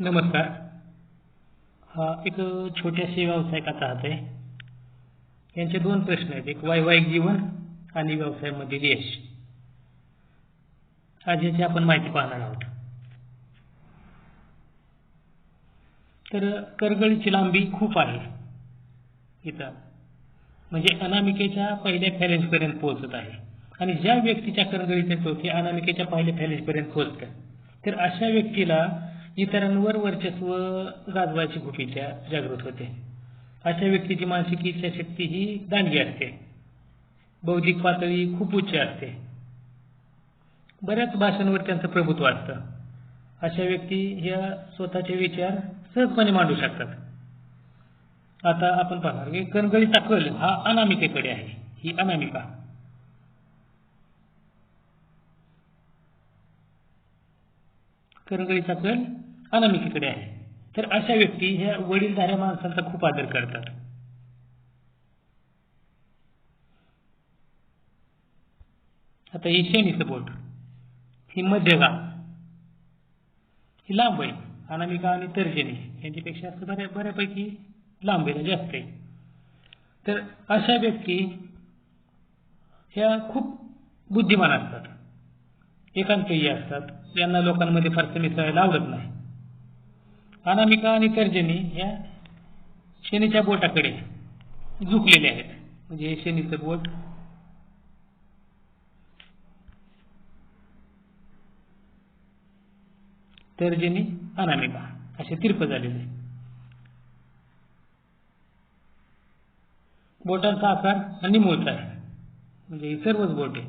नमस्कार. हा एक छोट्याशा व्यावसायिकाचा हात आहे. यांचे दोन प्रश्न आहेत. एक वैवाहिक जीवन आणि व्यवसायामधील यश. आज याची आपण माहिती पाहणार आहोत. तर करगळीची लांबी खूप आहे इथं. म्हणजे अनामिकेच्या पहिल्या फॅलेजपर्यंत पोहोचत आहे. आणि ज्या व्यक्तीच्या करगळीत येतो ते अनामिकेच्या पहिल्या फॅलेजपर्यंत पोहोचतं तर अशा व्यक्तीला इतरांवर वर्चस्व गाजवायची खूप इच्छा जागृत होते. अशा व्यक्तीची मानसिक इच्छाशक्ती ही दांडगी असते. बौद्धिक पातळी खूप उच्च असते. बऱ्याच भाषांवर त्यांचं प्रभुत्व असतं. अशा व्यक्ती ह्या स्वतःचे विचार सहजपणे मांडू शकतात. आता आपण पाहणार की कणगळीचा कल हा अनामिकेकडे आहे. ही अनामिका. करंगळीचा कल अनामिकेकडे आहे. तर अशा व्यक्ती ह्या वडीलधाऱ्या माणसांचा खूप आदर करतात. आता ही शेणीचं बोट. ही मध्यगा. ही लांब आहे. अनामिका आणि तर्जनी यांच्यापेक्षा असं बऱ्या बऱ्यापैकी लांब आहे जास्त आहे. तर अशा व्यक्ती ह्या खूप बुद्धिमान असतात. एकांतही असतात. यांना लोकांमध्ये फारसं मिसळायला आवडत नाही. अनामिका आणि तर्जनी या शनीच्या बोटाकडे झुकलेले आहेत. म्हणजे हे शनीचं बोट. तर्जनी अनामिका असे तिरप झालेले. बोटांचा आकार हा आहे. म्हणजे ही सर्वच बोटे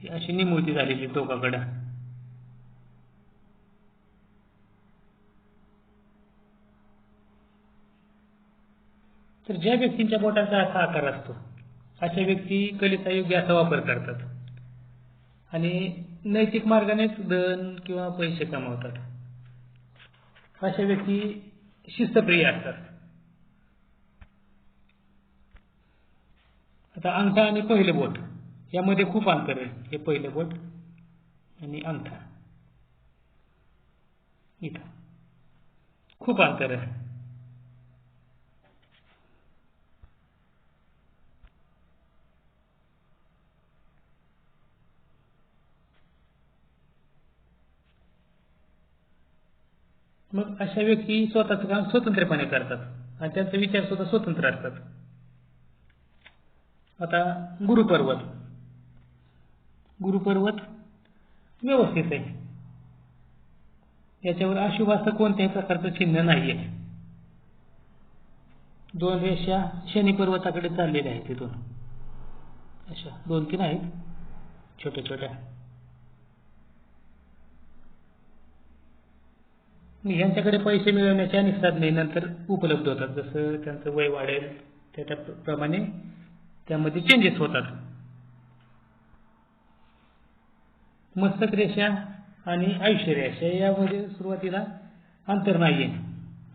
ही अशी निमूळती झालेली टोकाकडं तर ज्या व्यक्तींच्या बोटांचा असा आकार असतो अशा व्यक्ती कलेचा योग्य असा वापर करतात. आणि नैतिक मार्गानेच धन किंवा पैसे कमावतात. अशा व्यक्ती शिस्तप्रिय असतात. आता अंगठा आणि पहिले बोट यामध्ये खूप अंतर आहे. हे पहिले बोट आणि अंगठा. इथं. खूप अंतर आहे. मग अशा व्यक्ती स्वतःचं काम स्वतंत्रपणे करतात. आणि त्यांचे विचार सुद्धा स्वतंत्र असतात. आता गुरुपर्वत. गुरुपर्वत व्यवस्थित आहे. याच्यावर अशुभ असं कोणत्याही प्रकारचं चिन्ह नाही आहे दोन रेषा शनी पर्वताकडे चाललेल्या आहेत तिथून. अशा दोन तीन आहेत. छोट्या छोट्या. ह्यांच्याकडे पैसे मिळवण्याच्या अनेक साधने नंतर उपलब्ध होतात. जसं त्यांचं वय वाढेल त्याच्याप्रमाणे त्यामध्ये चेंजेस होतात. मस्तक रेषा आणि आयुष्य रेषा यामध्ये सुरुवातीला अंतर नाही आहे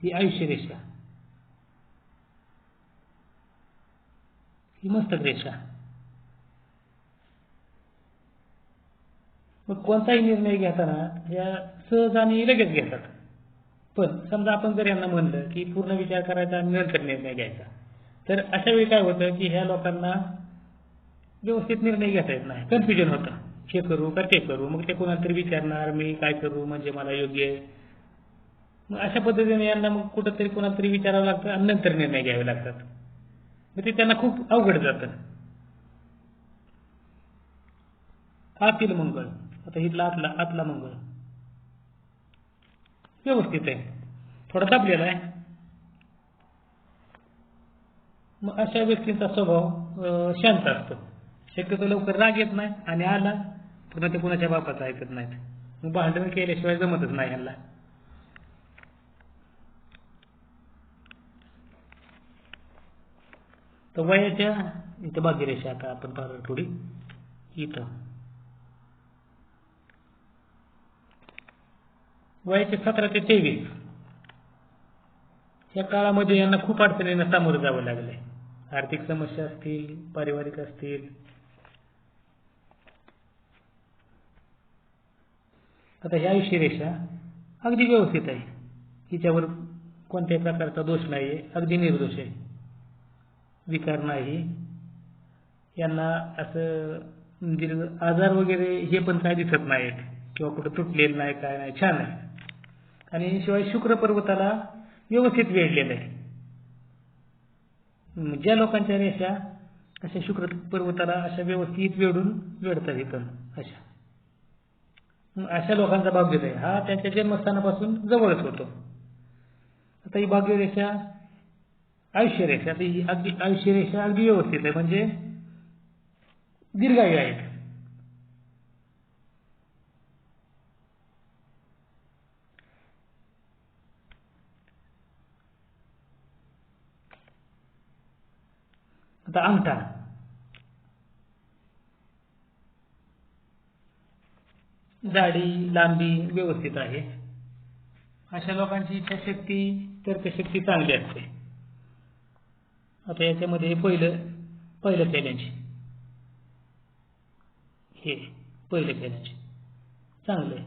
ही आयुष्य रेषा. ही मस्तक रेषा. मग कोणताही निर्णय घेताना या सहज आणि लगेच घेतात. पण समजा आपण जर यांना म्हणलं की पूर्ण विचार करायचा आणि नंतर निर्णय घ्यायचा तर अशा वेळी काय होतं की ह्या लोकांना व्यवस्थित निर्णय घेता येत नाही. कन्फ्युजन होतं. हे करू का ते करू? मग ते कोणाला तरी विचारणार मी काय करू? म्हणजे मला योग्य आहे. मग अशा पद्धतीने यांना मग कुठंतरी कोणाला तरी विचारावं लागतं आणि नंतर निर्णय घ्यावे लागतात. मग ते त्यांना खूप अवघड जातं. आतील मंगळ. आता हिथला आतला आतला मंगळ. व्यवस्थित आहे. थोडा दाबलेला आहे. मग अशा व्यक्तींचा स्वभाव शांत असतो. शक्यतो लवकर राग येत नाही आणि आला पुन्हा ते कुणाच्या बापाचं ऐकत नाहीत. मग भांडण केल्याशिवाय जमतच नाही यांना तर वयाच्या इथं भाग्यरेषा आता आपण पाहतो थोडी. इथं. वयाचे सतरा ते तेवीस. या काळामध्ये यांना खूप अडचणींना सामोरं जावं लागलंय. आर्थिक समस्या असतील पारिवारिक असतील. आता ह्या आयुष्य रेषा अगदी व्यवस्थित आहे. हिच्यावर कोणत्याही प्रकारचा दोष नाही आहे अगदी निर्दोष आहे. विकार नाही. यांना असं दीर्घ आजार वगैरे हे पण काय दिसत नाहीत. किंवा कुठं तुटलेलं नाही काय नाही छान आहे. आणि शिवाय शुक्र पर्वताला व्यवस्थित वेढलेलं आहे ज्या लोकांच्या रेषा अशा शुक्र पर्वताला अशा व्यवस्थित वेढून वेढतात इथं अशा. अशा लोकांचा भाग्योदय हा त्यांच्या जन्मस्थानापासून जवळच होतो. आता ही भाग्यरेषा आयुष्यरेषा आता ही अगदी आयुष्यरेषा अगदी व्यवस्थित आहे म्हणजे दीर्घायू आहेत. आता अंगठा जाडी लांबी व्यवस्थित आहे. अशा लोकांची इच्छाशक्ती तर्कशक्ती चांगली असते. आता याच्यामध्ये पहिलं पहिलं चॅलेंज हे पहिलं चॅलेंज चांगलं आहे.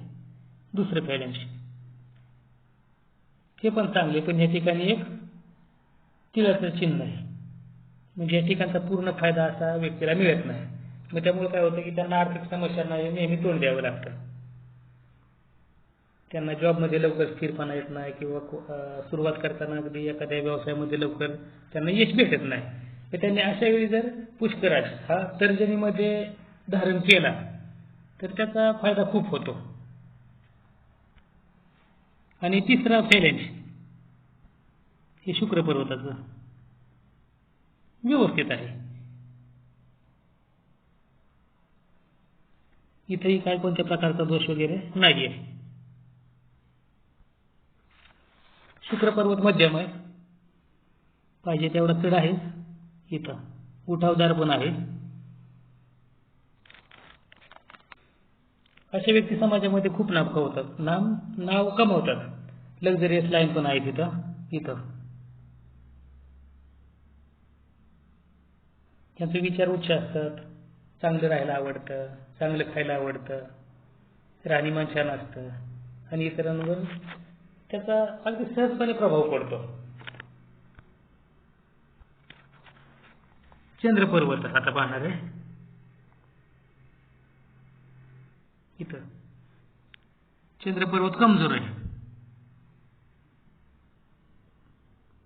दुसरं चॅलेंज हे पण चांगले पण या ठिकाणी एक तिळाचं चिन्ह आहे. म्हणजे या ठिकाणचा पूर्ण फायदा असा व्यक्तीला मिळत नाही. मग त्यामुळे काय होतं की त्यांना आर्थिक समस्यांना नेहमी तोंड द्यावं लागतं. त्यांना जॉबमध्ये लवकर स्थिरपणा येत नाही किंवा सुरुवात करताना अगदी एखाद्या व्यवसायामध्ये लवकर त्यांना यश भेटत नाही. तर त्यांनी अशा वेळी जर पुष्कराज हा तर्जनीमध्ये धारण केला तर त्याचा फायदा खूप होतो. आणि तिसरा चॅलेंज हे शुक्र पर्वताचं व्यवस्थित आहे. इथेही काय कोणत्या प्रकारचा दोष वगैरे नाही आहे शुक्र पर्वत मध्यम आहे. पाहिजे तेवढा चढ आहे. इथं. उठावदार पण आहे. असे व्यक्ती समाजामध्ये खूप नाव कमवतात नाम नाव कमवतात. लक्झरियस लाईन पण आहे तिथं. इथं. त्यांचे विचार उच्च असतात चांगलं राहायला आवडतं चांगलं खायला आवडतं. राहणीमान छान असतं. आणि इतरांवर त्याचा अगदी सहजपणे प्रभाव पडतो. चंद्र पर्वत आता पाहणार आहे. इथं. चंद्र पर्वत कमजोर आहे.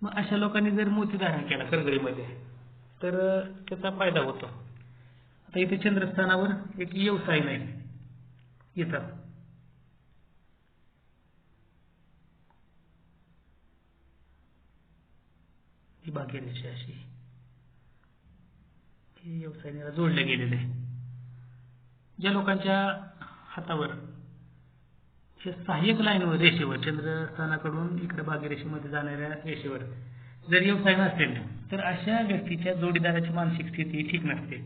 मग अशा लोकांनी जर मोती धारण केला करगडीमध्ये तर त्याचा फायदा होतो. आता इथे चंद्रस्थानावर एक व्यवसाय नाही. इथं ही भाग्यरेषा अशी. हे व्यवसायाला जोडले गेलेले. आहे ज्या लोकांच्या हातावर हे सहाय्यक लाईनवर रेषेवर चंद्रस्थानाकडून इकडे भाग्यरेषेमध्ये जाणाऱ्या रेषेवर जर व्यवसाय नसेल तर अशा व्यक्तीच्या जोडीदाराची मानसिक स्थिती ठीक नसते.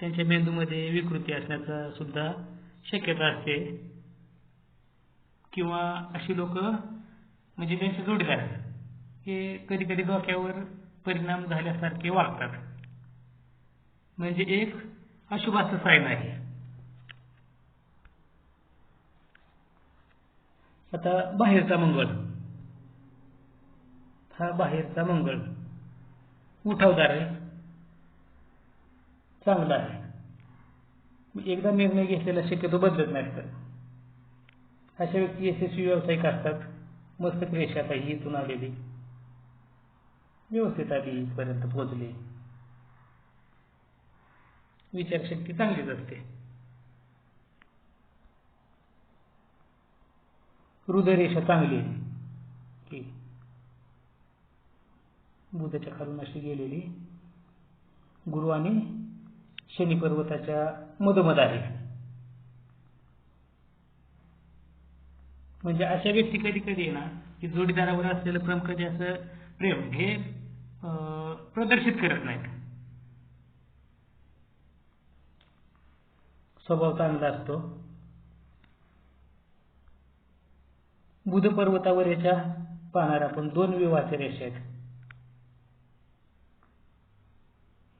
त्यांच्या मेंदूमध्ये विकृती असण्याचा सुद्धा शक्यता असते. किंवा अशी लोक म्हणजे त्यांचे जोडीदार हे कधी कधी डोक्यावर परिणाम झाल्यासारखे वागतात. म्हणजे एक अशुभाचं साईन आहे. आता बाहेरचा मंगळ हा बाहेरचा मंगळ. उठावदार आहे. चांगला आहे. एकदा निर्णय घेतलेला शक्यतो बदलत नाही तर. अशा व्यक्ती यशस्वी व्यावसायिक असतात. मस्त रेषात आहे इथून आलेली. व्यवस्थित आली इथपर्यंत पोहोचली. विचारशक्ती चांगलीच असते. हृदयरेषा चांगली आहे. की बुधाच्या खालून अशी गेलेली. गुरु आणि शनी पर्वताच्या मधोमध आहे. म्हणजे अशा व्यक्ती कधी कधी आहे ना की जोडीदारावर असलेलं प्रेम कधी असं प्रेम हे प्रदर्शित करत नाहीत. स्वभाव चांगला असतो. बुध पर्वतावर याच्या पाहणार आपण दोन विवाहाच्या रेषा आहेत.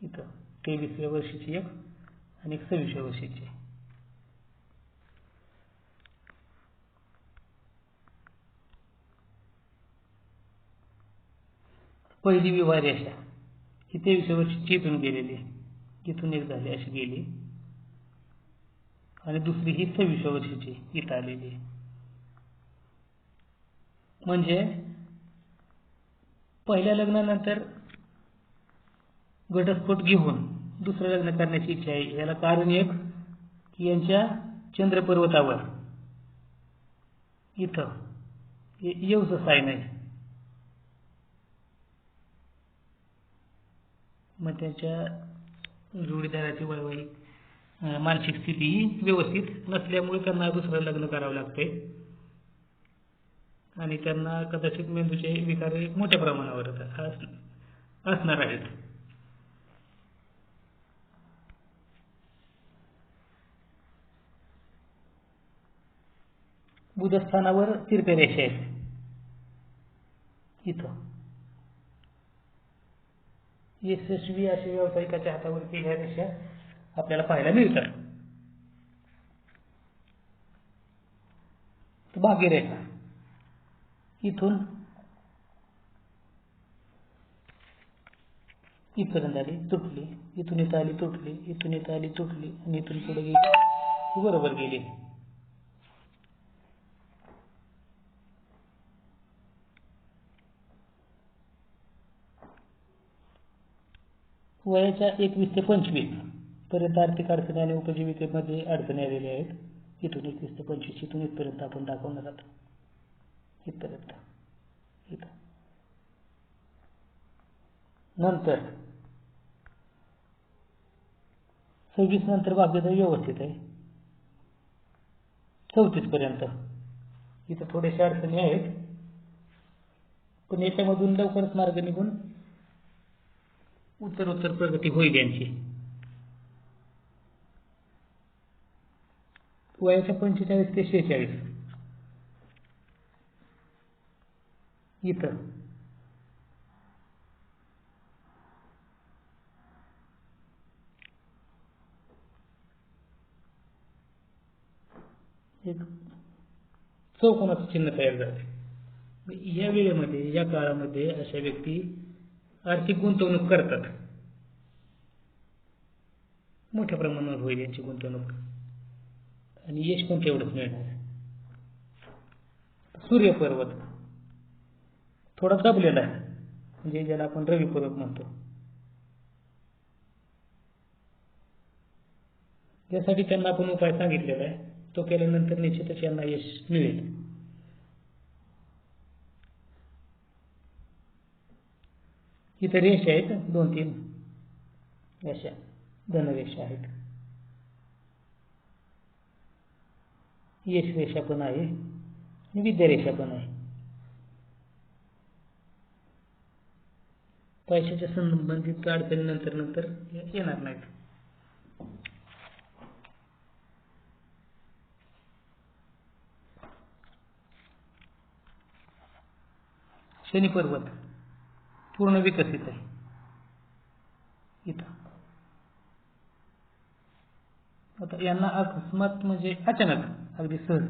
इथं. तेवीसव्या वर्षीची एक आणि एक सव्वीसव्या वर्षीची. पहिली विवारी अशा. ही तेवीसव्या वर्षी इथून गेलेली. इथून एक झाली अशी गेली. आणि दुसरी ही सव्वीसव्या वर्षीची इथं आलेली. म्हणजे पहिल्या लग्नानंतर घटस्फोट घेऊन दुसरं लग्न करण्याची इच्छा आहे. याला कारण एक की यांच्या चंद्र पर्वतावर इथं येऊच साय नाही मग त्याच्या जोडीदाराची वैवाहिक मानसिक स्थिती ही व्यवस्थित नसल्यामुळे त्यांना दुसरं लग्न करावं लागतंय. आणि त्यांना कदाचित मेंदूचे विकार मोठ्या प्रमाणावर असणार आहेत. बुधस्थानावर तिरपे रेषा आहेत. इथं. यशस्वी अशा व्यावसायिकाच्या हातावरती ह्या रेषा आपल्याला पाहायला मिळतात. भाग्यरेखा इथून इथपर्यंत आली तुटली. इथून इथं आली तुटली. इथून इथं आली तुटली. आणि इथून पुढे गेली. बरोबर गेली. वयाच्या एकवीस ते पंचवीसपर्यंत आर्थिक अडचणी आणि उपजीविकेमध्ये अडचणी आलेल्या आहेत. इथून एकवीस ते पंचवीस इथून इथपर्यंत आपण दाखवणार आहोत इथपर्यंत. इथं. नंतर. सव्वीस नंतर भाग्योदय व्यवस्थित आहे. चौतीस पर्यंत. इथं थोडेसे अडचणी आहेत. पण याच्यामधून लवकरच मार्ग निघून उत्तरोत्तर प्रगती होईल यांची. वयाच्या पंचेचाळीस ते शेहेचाळीस. इतर एक चौकोनाचं चिन्ह तयार झाले या वेळेमध्ये या काळामध्ये अशा व्यक्ती आर्थिक गुंतवणूक करतात. मोठ्या प्रमाणावर होईल यांची गुंतवणूक. आणि यश पण तेवढंच मिळणार. सूर्यपर्वत थोडा दबलेला आहे. म्हणजे ज्याला आपण रवी पर्वत म्हणतो. यासाठी त्यांना आपण उपाय सांगितलेला आहे. तो केल्यानंतर निश्चितच यांना यश मिळेल. इथं रेषा आहेत. दोन तीन. अशा धनरेषा आहेत. यश रेषा पण आहे आणि विद्यारेषा पण आहे. पैशाच्या संबंधित अडचणी नंतर नंतर येणार नाहीत. शनी पर्वत पूर्ण विकसित आहे. इथं. आता यांना अकस्मात म्हणजे अचानक अगदी सहज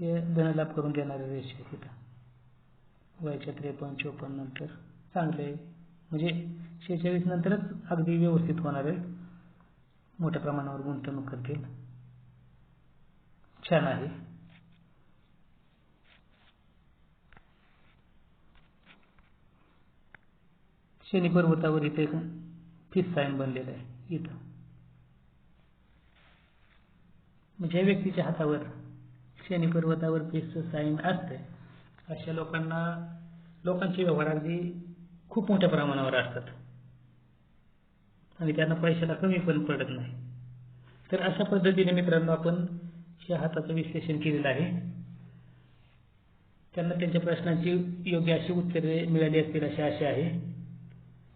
हे धनलाभ करून देणारे रेष आहे इथं. वयाच्या त्रेपन्न चोपन्न नंतर चांगले म्हणजे शेहेचाळीस नंतरच अगदी व्यवस्थित होणार आहे. मोठ्या प्रमाणावर गुंतवणूक करतील. छान आहे. शनी पर्वतावर इथे एक फिस साईन बनलेलं आहे. इथं. म्हणजे व्यक्तीच्या हातावर शनी पर्वतावर फिसचं साईन असतंय. अशा लोकांना लोकांचे व्यवहार अगदी खूप मोठ्या प्रमाणावर असतात. आणि त्यांना पैशाला कमी पण पडत नाही. तर अशा पद्धतीने मित्रांनो आपण या हाताचं विश्लेषण केलेलं आहे. त्यांना त्यांच्या प्रश्नांची योग्य अशी उत्तरे मिळाली असतील अशी आशा आहे.